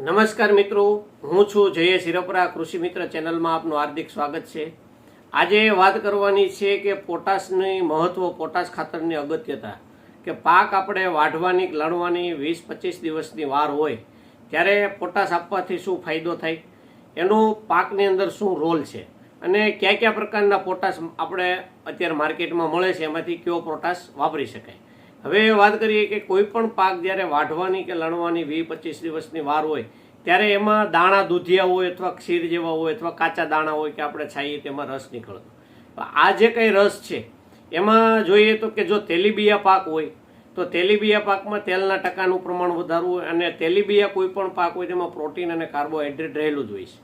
નમસ્કાર મિત્રો, હું છું જય શિરોપરા કૃષિ મિત્ર ચેનલમાં આપનું હાર્દિક સ્વાગત છે. આજે વાત કરવાની છે કે પોટાશની મહત્વ, પોટાશ ખાતરની અગત્યતા. કે પાક આપણે વાઢવાની, લણવાની વીસ પચીસ દિવસની વાર હોય, ત્યારે પોટાશ આપવાથી શું ફાયદો થાય? એનો પાકની અંદર શું રોલ છે? અને કયા કયા પ્રકારના પોટાશ આપણે અત્યારે માર્કેટમાં મળે છે? એમાંથી કયો પોટાશ વાપરી શકાય? હવે વાત કરીએ કે કોઈ પણ પાક જ્યારે વાઢવાની કે લણવાની વીસ પચીસ દિવસની વાર હોય, ત્યારે એમાં દાણા દૂધિયા હોય અથવા ક્ષીર જેવા હોય અથવા કાચા દાણા હોય કે આપણે છાઈએ તેમાં રસ નીકળતો. આ જે કંઈ રસ છે, એમાં જોઈએ તો કે જો તેલીબિયા પાક હોય, તો તેલીબિયા પાકમાં તેલના ટકાનું પ્રમાણ વધારવું હોય અને તેલીબિયા કોઈ પણ પાક હોય તેમાં પ્રોટીન અને કાર્બોહાઈડ્રેટ રહેલું જ હોય છે.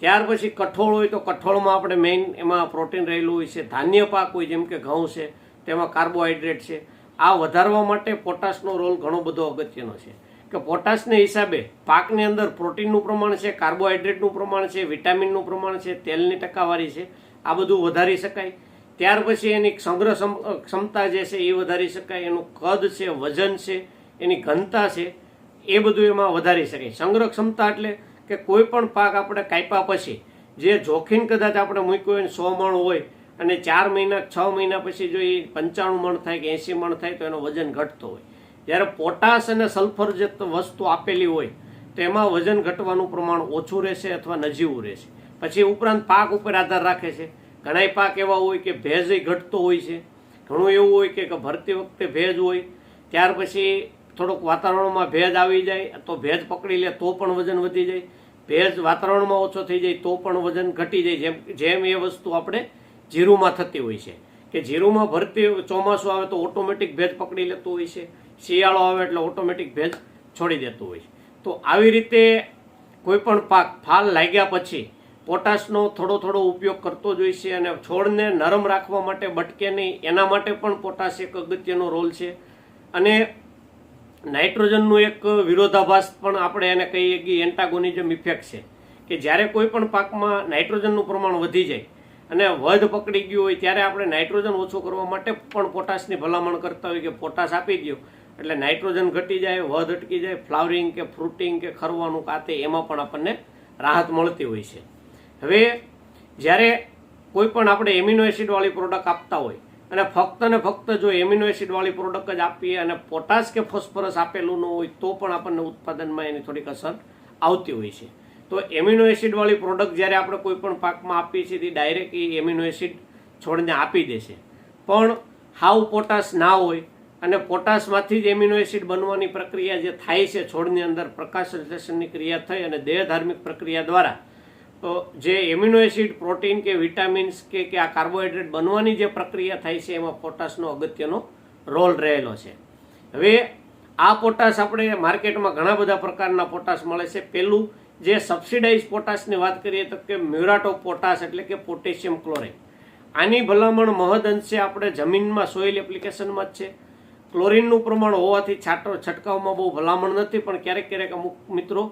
ત્યાર પછી કઠોળ હોય તો કઠોળમાં આપણે મેઇન એમાં પ્રોટીન રહેલું હોય છે. ધાન્ય પાક હોય જેમ કે ઘઉં છે, તેમાં કાર્બોહાઈડ્રેટ છે. આ વધારવા માટે પોટાશનો રોલ ઘણો બધો અગત્યનો છે. કે પોટાશને હિસાબે પાકની અંદર પ્રોટીનનું પ્રમાણ છે કાર્બોહાઈડ્રેટનું પ્રમાણ છે, વિટામિનનું પ્રમાણ છે, તેલની ટકાવારી છે, આ બધું વધારી શકાય. ત્યાર પછી એની સંગ્રહ ક્ષમતા જે છે એ વધારી શકાય, એનું કદ છે, વજન છે, એની ઘનતા છે, એ બધું એમાં વધારી શકાય. સંગ્રહ ક્ષમતા એટલે કે કોઈ પણ પાક આપણે કાપ્યા પછી જે જોખીન કદાચ આપણે મૂક્યું હોય સો મણ હોય અને ચાર મહિના, છ મહિના પછી જો એ પંચાણું મણ થાય કે એંસી મણ થાય તો એનો વજન ઘટતો હોય. જ્યારે પોટાશ અને સલ્ફર જે વસ્તુ આપેલી હોય, તો એમાં વજન ઘટવાનું પ્રમાણ ઓછું રહેશે અથવા નજીવું રહેશે. પછી ઉપરાંત પાક ઉપર આધાર રાખે છે. ઘણા પાક એવા હોય કે ભેજ ઘટતો હોય છે. ઘણું એવું હોય કે ભરતી વખતે ભેજ હોય, ત્યાર પછી થોડોક વાતાવરણમાં ભેજ આવી જાય તો ભેજ પકડી લે તો પણ વજન વધી જાય. ભેજ વાતાવરણમાં ઓછો થઈ જાય તો પણ વજન ઘટી જાય. જેમ જેમ એ વસ્તુ આપણે જીરુમાં થતી હોય છે. કે જીરુમાં ભરતી ચોમાસું આવે તો ઓટોમેટિક ભેજ પકડી લેતું હોય છે. શિયાળો આવે એટલે ઓટોમેટિક ભેજ છોડી દેતું હોય છે. તો આવી રીતે કોઈપણ પાક ફાલ લાગ્યા પછી પોટાશનો થોડો થોડો ઉપયોગ કરતો જ હોય છે અને છોડને નરમ રાખવા માટે બટકે નહીં, એના માટે પણ પોટાશ એક અગત્યનો રોલ છે. અને નાઇટ્રોજનનું એક વિરોધાભાસ પણ આપણે એને કહીએ કે એન્ટાગોનિઝમ ઇફેક્ટ છે. કે જ્યારે કોઈ પણ પાકમાં નાઇટ્રોજનનું પ્રમાણ વધી જાય અને વધ પકડી ગયું હોય ત્યારે આપણે નાઇટ્રોજન ઓછું કરવા માટે પણ પોટાશની ભલામણ કરતા હોય કે પોટાશ આપી દો એટલે નાઇટ્રોજન ઘટી જાય, વધ અટકી જાય, ફ્લાવરિંગ કે ફ્રૂટિંગ કે ખરવાનું કાતે એમાં પણ આપણને રાહત મળતી હોય છે. હવે જ્યારે કોઈ પણ આપણે એમિનો એસિડવાળી પ્રોડક્ટ આપતા હોય અને ફક્ત ને ફક્ત જો એમિનો એસિડવાળી પ્રોડક્ટ જ આપીએ અને પોટાશ કે ફોસ્ફરસ આપેલું ન હોય તો પણ આપણને ઉત્પાદનમાં એની થોડીક અસર આવતી હોય છે. તો એમિનો એસિડવાળી પ્રોડક્ટ જ્યારે આપણે કોઈ પણ પાકમાં આપીએ છીએ તે ડાયરેક્ટ એ એમિનો એસિડ છોડને આપી દેશે પણ હાવ પોટાશ ના હોય અને પોટાશમાંથી જ એમિનો એસિડ બનવાની પ્રક્રિયા જે થાય છે, છોડની અંદર પ્રકાશ સંશ્લેષણની ક્રિયા થઈ અને દેહ ધાર્મિક પ્રક્રિયા દ્વારા, તો જે એમિનો એસિડ પ્રોટીન કે વિટામિન્સ કે કે આ કાર્બોહાઈડ્રેટ બનવાની જે પ્રક્રિયા થાય છે, એમાં પોટાશનો અગત્યનો રોલ રહેલો છે. હવે આ પોટાશ આપણે માર્કેટમાં ઘણા બધા પ્રકારના પોટાશ મળે છે. પહેલું જે સબસિડાઇઝ પોટાશની વાત કરીએ તો કે મ્યુરાટો પોટાશ એટલે કે પોટેશિયમ ક્લોરાઇડ. આની ભલામણ મહદ અંશે આપણે જમીનમાં સોઇલ એપ્લિકેશનમાં જ છે. ક્લોરિનનું પ્રમાણ હોવાથી છાંટો છંટકાવમાં બહુ ભલામણ નથી, પણ ક્યારેક ક્યારેક અમુક મિત્રો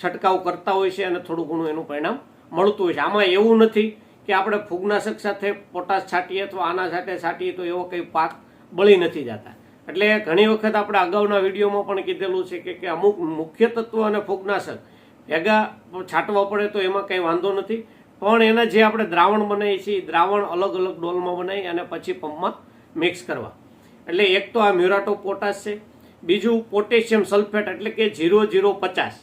છંટકાવ કરતા હોય છે અને થોડું ઘણું એનું પરિણામ મળતું હોય છે. આમાં એવું નથી કે આપણે ફૂગનાશક સાથે પોટાશ છાંટીએ અથવા આના સાથે છાંટીએ તો એવો કંઈ પાક બળી નથી જતા. એટલે ઘણી વખત આપણે અગાઉના વિડીયોમાં પણ કીધેલું છે કે કે અમુક મુખ્ય તત્વ અને ફૂગનાશક ભેગા છાંટવા પડે તો એમાં કંઈ વાંધો નથી. પણ એના જે આપણે દ્રાવણ બનાવીએ છીએ, દ્રાવણ અલગ અલગ ડોલમાં બનાવી અને પછી પંપમાં મિક્સ કરવા. એટલે એક તો આ મ્યુરાટો પોટાશ છે. બીજું પોટેશિયમ સલ્ફેટ એટલે કે ઝીરો ઝીરો પચાસ,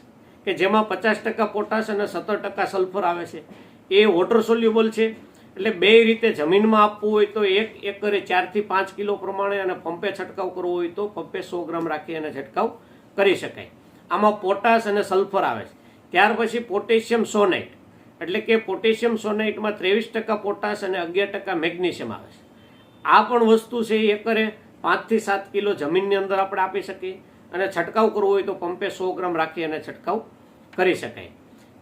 કે જેમાં પચાસ ટકા પોટાશ અને સત્તર ટકા સલ્ફર આવે છે. એ વોટર સોલ્યુબલ છે. એટલે બે રીતે જમીનમાં આપવું હોય તો એક એકરે ચારથી પાંચ કિલો પ્રમાણે અને પંપે છંટકાવ કરવો હોય તો પંપે સો ગ્રામ રાખી અને છંટકાવ કરી શકાય. આમાં પોટાશ અને સલ્ફર આવે છે. ત્યાર પછી પોટેશિયમ સોનાઇટ એટલે કે પોટેશિયમ સોનાઇટમાં ત્રેવીસ ટકા પોટાશ અને અગિયાર ટકા મેગ્નેશિયમ આવે છે. આ પણ વસ્તુ છે એ એકરે પાંચથી સાત કિલો જમીનની અંદર આપણે આપી શકીએ. અને છંટકાવ કરવો હોય તો પંપે સો ગ્રામ રાખી અને છંટકાવ કરી શકાય.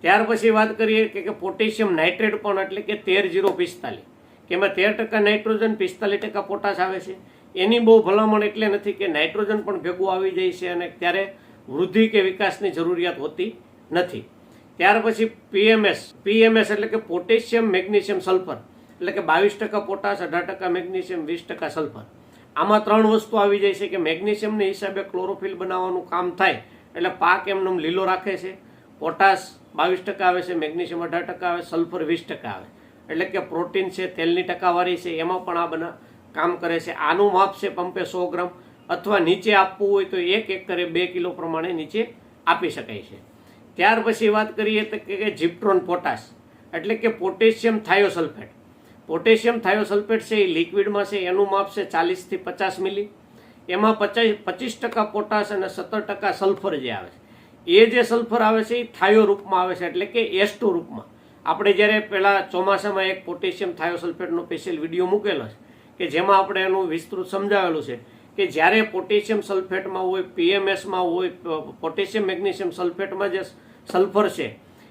ત્યાર પછી વાત કરીએ કે પોટેશિયમ નાઇટ્રેટ પણ એટલે કે તેર જીરો પિસ્તાલીસ. કે એમાં તેર ટકા નાઇટ્રોજન, પિસ્તાલીસ ટકા પોટાશ આવે છે. એની બહુ ભલામણ એટલે નથી કે નાઇટ્રોજન પણ ભેગું આવી જાય છે અને ત્યારે વૃદ્ધિ કે વિકાસની જરૂરિયાત હોતી નથી. ત્યાર પછી પીએમએસ. પીએમએસ એટલે કે પોટેશિયમ મેગ્નેશિયમ સલ્ફર. એટલે કે બાવીસ ટકા પોટાશ, અઢાર ટકા મેગ્નેશિયમ, વીસ ટકા સલ્ફર. આમાં ત્રણ વસ્તુ આવી જાય છે કે મેગ્નેશિયમને હિસાબે ક્લોરોફિલ બનાવવાનું કામ થાય એટલે પાક એમને લીલો રાખે છે. પોટાશ બાવીસ ટકા આવે છે, મેગ્નેશિયમ અઢાર ટકા આવે, સલ્ફર વીસ ટકા આવે. એટલે કે પ્રોટીન છે, તેલની ટકાવારી છે, એમાં પણ આ બના કામ કરે છે. આનું માપ છે પંપે સો ગ્રામ અથવા નીચે આપવું હોય તો એક એકરે બે કિલો પ્રમાણે નીચે આપી શકાય છે. ત્યાર પછી વાત કરીએ તો કે જીપ્ટ્રોન પોટાશ. એટલે કે પોટેશિયમ થાયોસલ્ફેટ. પોટેશિયમ થાયોસલ્ફેટ છે, એ લિક્વિડમાં છે, એનું માપ છે ચાલીસથી પચાસ મિલી. એમાં પચાસ પચીસ ટકા પોટાશ અને સત્તર ટકા સલ્ફર જે આવે છે. એ જે સલ્ફર આવે છે, એ થાયો રૂપમાં આવે છે, એટલે કે એસ્ટો રૂપમાં. આપણે જ્યારે પહેલાં ચોમાસામાં એક પોટેશિયમ થાયોસલ્ફેટનો સ્પેશિયલ વીડિયો મૂકેલો છે, કે જેમાં આપણે એનું વિસ્તૃત સમજાવેલું છે કે જ્યારે પોટેશિયમ સલ્ફેટમાં હોય, પીએમએસમાં હોય પોટેશિયમ મેગ્નેશિયમ સલ્ફેટમાં જે સલ્ફર છે,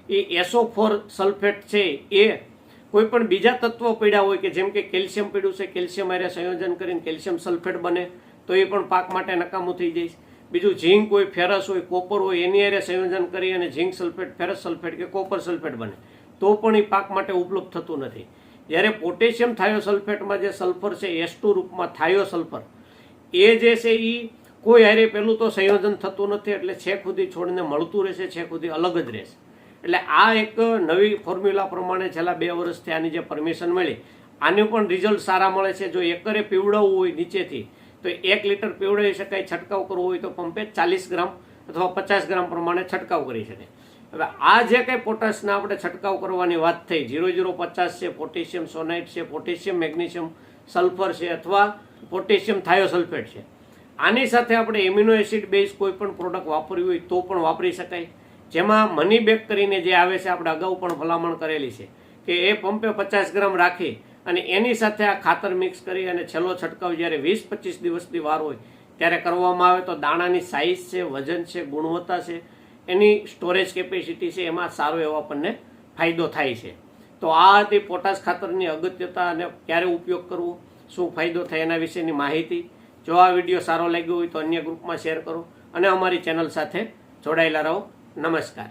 એ એસો ફોર સલ્ફેટ છે, એ કોઈ પણ બીજા તત્વો પડ્યા હોય કે જેમ કે કેલ્શિયમ પીડ્યું છે, કેલ્શિયમ હારે સંયોજન કરીને કેલ્શિયમ સલ્ફેટ બને, તો એ પણ પાક માટે નકામું થઈ જાય બીજું ઝીંક હોય, ફેરસ હોય, કોપર હોય, એની હારે સંયોજન કરી અને ઝીંક સલ્ફેટ, ફેરસ સલ્ફેટ કે કોપર સલ્ફેટ બને, તો પણ એ પાક માટે ઉપલબ્ધ થતું નથી. જ્યારે પોટેશિયમ થાયોસલ્ફેટમાં જે સલ્ફર છે એસ્ટુ રૂપમાં થાયોસલ્ફર એ જે છે એ કોઈ હારે પેલું તો સંયોજન થતું નથી, એટલે છેક સુધી છોડને મળતું રહેશે, છેક સુધી અલગ જ રહેશે. એટલે આ એક નવી ફોર્મ્યુલા પ્રમાણે છેલ્લા બે વર્ષથી આની જે પરમિશન મળી, આનું પણ રિઝલ્ટ સારા મળે છે. જો એકરે પીવડાવવું હોય નીચેથી, તો એક લીટર પીવડાવી શકાય, છંટકાવ કરવો હોય તો પંપે ચાલીસ ગ્રામ અથવા પચાસ ગ્રામ પ્રમાણે છંટકાવ કરી શકે. હવે આ જે કંઈ પોટાશના આપણે છંટકાવ કરવાની વાત થઈ જીરો જીરો પચાસ છે પોટેશિયમ સોનાઇટ છે પોટેશિયમ મેગ્નેશિયમ સલ્ફર છે અથવા પોટેશિયમ થાયોસલ્ફેટ છે. આની સાથે આપણે એમિનો એસિડ બેઝ કોઈ પણ પ્રોડક્ટ વાપરવી હોય તો પણ વાપરી શકાય. જેમાં મની બેક કરીને જે આવે છે, આપણે અગાઉ પણ ભલામણ કરેલી છે કે એ પંપે પચાસ ગ્રામ રાખી અને એની સાથે આ ખાતર મિક્સ કરી અને છેલ્લો છંટકાવ જ્યારે વીસ પચીસ દિવસની વાર હોય ત્યારે કરવામાં આવે તો દાણાની સાઇઝ છે, વજન છે, ગુણવત્તા છે, એની સ્ટોરેજ કેપેસિટી છે, એમાં સારો એવો આપણને ફાયદો થાય છે. તો આ હતી પોટાશ ખાતરની અગત્યતા અને ક્યારે ઉપયોગ કરવો, શું ફાયદો થાય એના વિશેની માહિતી. જો આ વીડિયો સારો લાગ્યો હોય તો અન્ય ગ્રુપમાં શેર કરો અને અમારી ચેનલ સાથે જોડાયેલા રહો. નમસ્કાર.